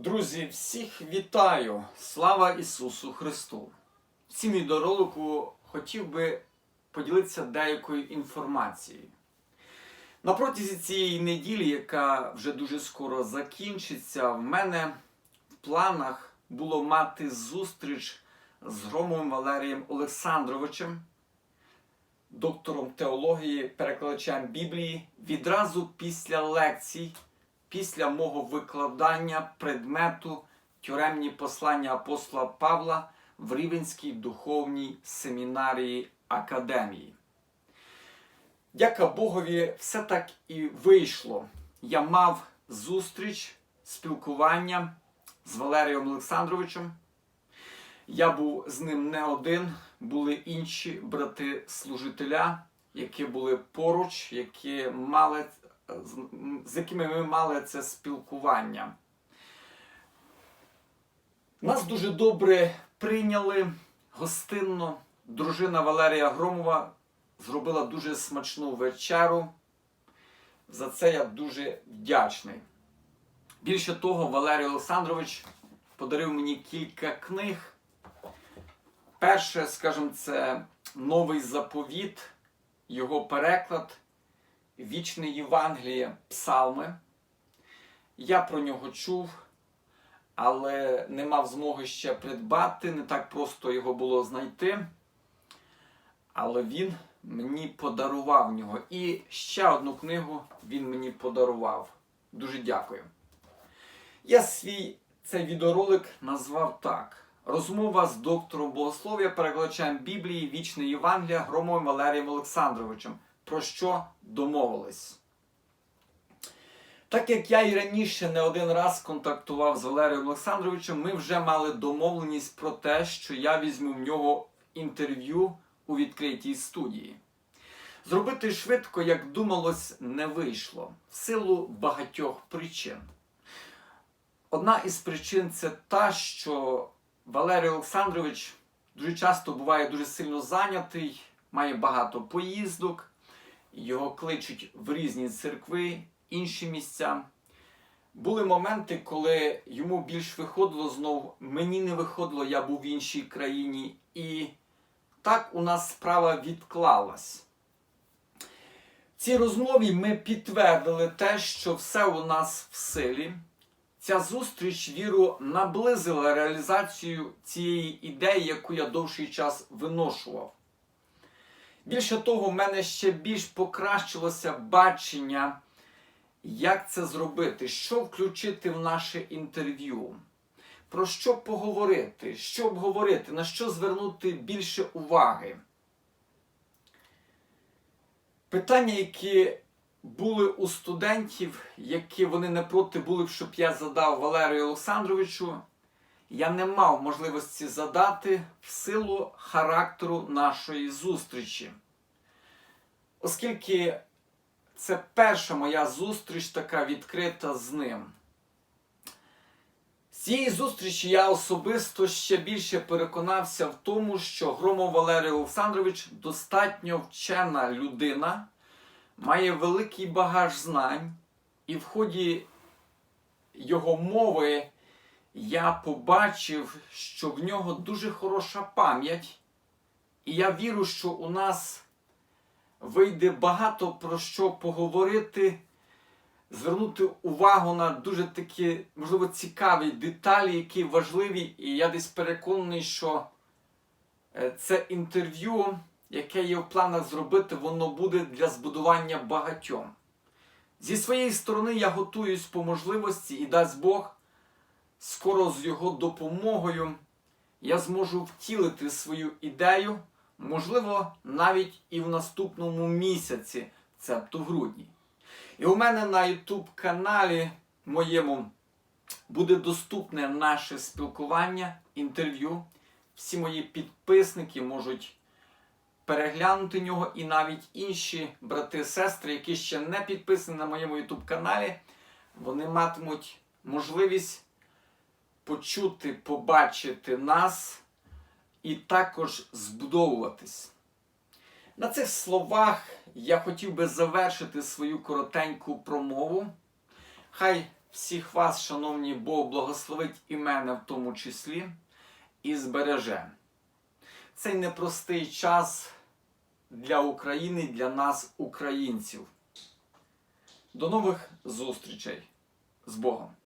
Друзі, всіх вітаю! Слава Ісусу Христу! В цім відеоролику хотів би поділитися деякою інформацією. На протязі цієї неділі, яка вже дуже скоро закінчиться, в мене в планах було мати зустріч з Громовим Валерієм Олександровичем, доктором теології, перекладачем Біблії, відразу після лекцій після мого викладання предмету тюремні послання апостола Павла в Рівенській духовній семінарії Академії. Дяка Богові, все так і вийшло. Я мав зустріч, спілкування з Валерієм Олександровичем. Я був з ним не один, були інші брати-служителя, які були поруч, які мали з- якими ми мали це спілкування. Нас дуже добре прийняли гостинно. Дружина Валерія Громова зробила дуже смачну вечеру. За це я дуже вдячний. Більше того, Валерій Олександрович подарив мені кілька книг. Перше, скажімо, це новий заповіт, його переклад. Вічне Євангеліє Псалми. Я про нього чув, але не мав змоги ще придбати, не так просто його було знайти. Але він мені подарував нього. І ще одну книгу він мені подарував. Дуже дякую. Я свій цей відеоролик назвав так: Розмова з доктором богослов'я, перекладачем Біблії, Вічне Євангелія Громовим Валерієм Олександровичем про що домовились. Так як я і раніше не один раз контактував з Валерієм Олександровичем, ми вже мали домовленість про те, що я візьму в нього інтерв'ю у відкритій студії. Зробити швидко, як думалось, не вийшло в силу багатьох причин. Одна із причин це та, що Валерій Олександрович дуже часто буває дуже сильно зайнятий, має багато поїздок. Його кличуть в різні церкви, інші місця. Були моменти, коли йому більш виходило знову, мені не виходило, я був в іншій країні. І так у нас справа відклалась. В цій розмові ми підтвердили те, що все у нас в силі. Ця зустріч віру наблизила реалізацію цієї ідеї, яку я довший час виношував. Більше того, в мене ще більш покращилося бачення, як це зробити, що включити в наше інтерв'ю, про що поговорити, що обговорити, на що звернути більше уваги. Питання, які були у студентів, які вони не проти були б, щоб я задав Валерію Олександровичу, я не мав можливості задати в силу характеру нашої зустрічі. Оскільки це перша моя зустріч така відкрита з ним. З цієї зустрічі я особисто ще більше переконався в тому, що Громов Валерій Олександрович достатньо вчена людина, має великий багаж знань, і в ході його мови я побачив, що в нього дуже хороша пам'ять, і я вірю, що у нас вийде багато про що поговорити, звернути увагу на дуже такі, можливо, цікаві деталі, які важливі, і я десь переконаний, що е, це інтерв'ю, яке є в планах зробити, воно буде для збудування багатьом. Зі своєї сторони я готуюсь по можливості і дасть Бог скоро з його допомогою я зможу втілити свою ідею, можливо, навіть і в наступному місяці, цебто в грудні. І у мене на YouTube каналі моєму буде доступне наше спілкування, інтерв'ю. Всі мої підписники можуть переглянути нього, і навіть інші брати-сестри, які ще не підписані на моєму YouTube каналі, вони матимуть можливість почути, побачити нас і також збудовуватись. На цих словах я хотів би завершити свою коротеньку промову. Хай всіх вас, шановні, Бог благословить і мене в тому числі і збереже. Цей непростий час для України, для нас, українців. До нових зустрічей з Богом!